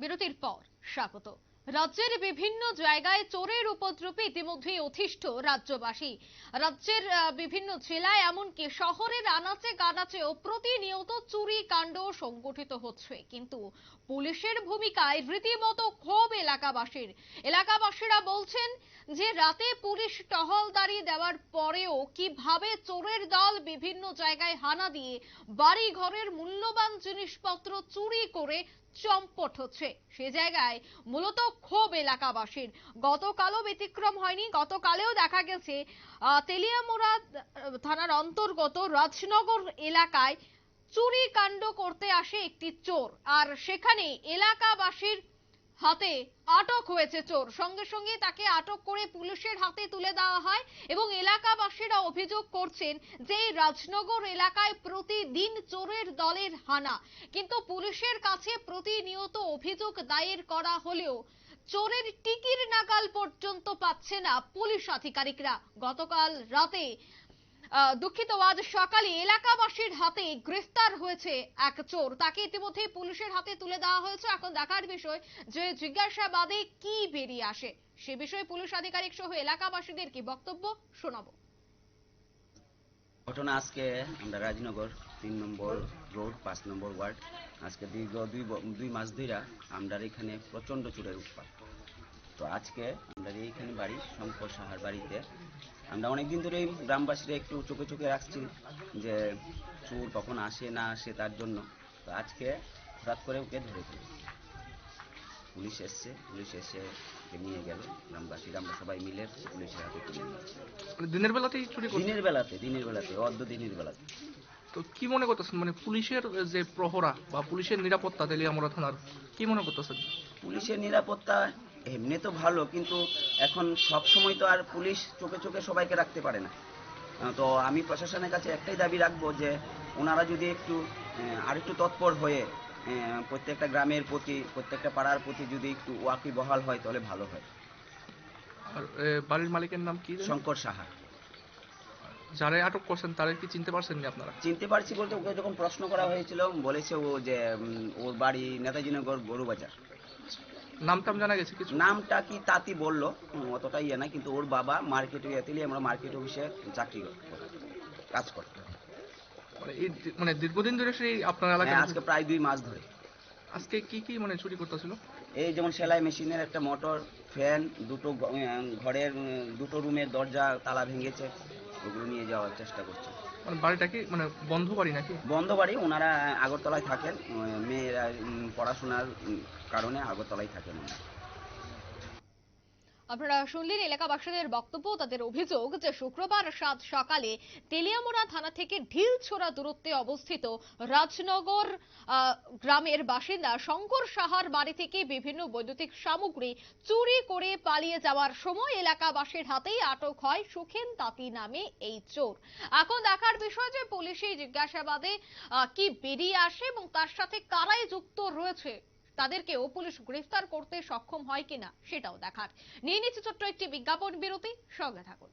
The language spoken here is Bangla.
বিরতির পর স্বাগত। রাজ্যের বিভিন্ন জায়গায় চোরের উপদ্রবে ইতিমধ্যেই অতিষ্ঠ রাজ্যবাসী। রাজ্যের বিভিন্ন জেলায় এমনকি শহরের আনাচে কানাচেও প্রতিনিয়ত চুরি কাণ্ড সংগঠিত হচ্ছে। কিন্তু পুলিশের ভূমিকায় রীতিমতো ক্ষোভ এলাকাবাসীর। এলাকাবাসীরা বলছেন যে, রাতে পুলিশ টহলদারি দেওয়ার পরেও কীভাবে চোরের দল বিভিন্ন জায়গায় হানা দিয়ে বাড়ি ঘরের মূল্যবান জিনিসপত্র চুরি করে চম্পট হচ্ছে। সে জায়গায় মূলত ক্ষোভ এলাকাবাসীর। গতকালও ব্যতিক্রম হয়নি, গতকালেও দেখা গেছে তেলিয়ামুড়া থানার অন্তর্গত রাজনগর এলাকায় চুরি কাণ্ড করতে আসে একটি চোর। আর সেখানে এলাকাবাসীর হাতে আটক হয়েছে চোর। সঙ্গে সঙ্গে তাকে আটক করে পুলিশের হাতে তুলে দেওয়া হয় এবং এলাকাবাসীরা অভিযোগ করছেন যে রাজনগর এলাকায় প্রতিদিন চোরের দলের হানা। কিন্তু পুলিশের কাছে প্রতিনিয়ত অভিযোগ দায়ের করা হলেও চোরের টিকির নাগাল পর্যন্ত পাচ্ছে না পুলিশ আধিকারিকরা। গতকাল রাতে দুঃখিত, আজ সকালে এলাকাবাসীর হাতে গ্রেফতার হয়েছে এক চোর। তাকে ইতিমধ্যে পুলিশের হাতে তুলে দেওয়া হয়েছে। এখন দেখার বিষয় যে জিজ্ঞাসাবাদে কি বেরিয়ে আসে, সে বিষয়ে পুলিশ আধিকারিক সহ এলাকাবাসীদের কি বক্তব্য শোনাবো? ঘটনা আজকে আমরা রাজনগর তিন নম্বর রোড, পাঁচ নম্বর ওয়ার্ড। আজকে দীর্ঘ দুই দুই মাস ধইরা আমরা এখানে প্রচণ্ড চোরের উৎপাত। তো আজকে আমরা এইখানে বাড়ি, শঙ্কর সাহার বাড়িতে আমরা অনেকদিন ধরেই গ্রামবাসীরা একটু চোখে চোখে রাখছি যে চোর কখন আসে না আসে তার জন্য। তো আজকে হঠাৎ করে ওকে ধরে ফেলি। পুলিশ এসছে পুলিশ এসে ওকে নিয়ে গেল। গ্রামবাসীরা আমরা সবাই মিলে পুলিশের হাতে তুলে মানে দিনের বেলাতেই চুরি দিনের বেলাতে দিনের বেলাতে অর্ধ দিনের বেলাতে। তো কি মনে করতেছেন? মানে পুলিশের যে প্রহরা বা পুলিশের নিরাপত্তা তেলিয়ামুড়া থানার কি মনে করতেছেন? পুলিশের নিরাপত্তা এমনি তো ভালো কিন্তু এখন সব সময় তো আর পুলিশ চোখে চোখে সবাইকে রাখতে পারে না। তো আমি প্রশাসনের কাছে একটাই দাবি রাখব যে ওনারা যদি একটু আরেকটু তৎপর হয়ে প্রত্যেকটা গ্রামের প্রতি প্রত্যেকটা পাড়ার প্রতি যদি একটু ওয়াকি বহাল হয় তাহলে ভালো হয়। আর বাড়ির মালিকের নাম কি শঙ্কর সাহা। যারা আটক করছেন তাদের কি চিনতে পারছেন না আপনারা? চিনতে পারছি বলতে ওকে যখন প্রশ্ন করা হয়েছিল বলেছে ও যে ওর বাড়ি নেতাজিনগর গরুবাজার। নাম টাম জানা গেছে কিছু? নামটা কি তাতি বলল? অতটা ইয়ে না কিন্তু ওর বাবা মার্কেট আমরা মার্কেট অফিসে চাকরি কাজ করতো মানে এই মানে দীর্ঘদিন ধরে সেই আপনার এলাকায় হ্যাঁ, আজকে প্রায় দুই মাস ধরে। আজকে কি কি মানে চুরি করতেছিল? এই যেমন সেলাই মেশিনের একটা মোটর ফ্যান দুটো ঘরের দুটো রুমের দরজা তালা ভেঙেছে ওগুলো নিয়ে যাওয়ার চেষ্টা করছে। মানে বাড়িটা কি মানে বন্ধ বাড়ি নাকি? বন্ধ বাড়ি ওনারা আগরতলায় থাকেন মেয়েরা পড়াশোনার কারণে আগরতলায় থাকেন ওনারা। আপনারা শুনলেন এলাকাবাসীদের বক্তব্য, তাদের অভিযোগ যে শুক্রবার সাত সকালে তেলিয়ামুড়া থানা থেকে ঢিলছোড়া দূরত্বে অবস্থিত রাজনগর গ্রামের বাসিন্দা শঙ্কর সাহার বাড়ি থেকে বিভিন্ন বৈদ্যুতিক সামগ্রী চুরি করে পালিয়ে যাওয়ার সময় এলাকাবাসীর হাতেই আটক হয় সুখেন তাঁতি নামে এই চোর। এখন দেখার বিষয় যে পুলিশি জিজ্ঞাসাবাদে কি বেরিয়ে আসে এবং তার সাথে কারাই যুক্ত রয়েছে? তাদেরকেও পুলিশ গ্রেফতার করতে সক্ষম হয় কিনা সেটাও দেখার। নিয়ে নিচ্ছে ছোট্ট একটি বিজ্ঞাপন বিরতি, সঙ্গে থাকুন।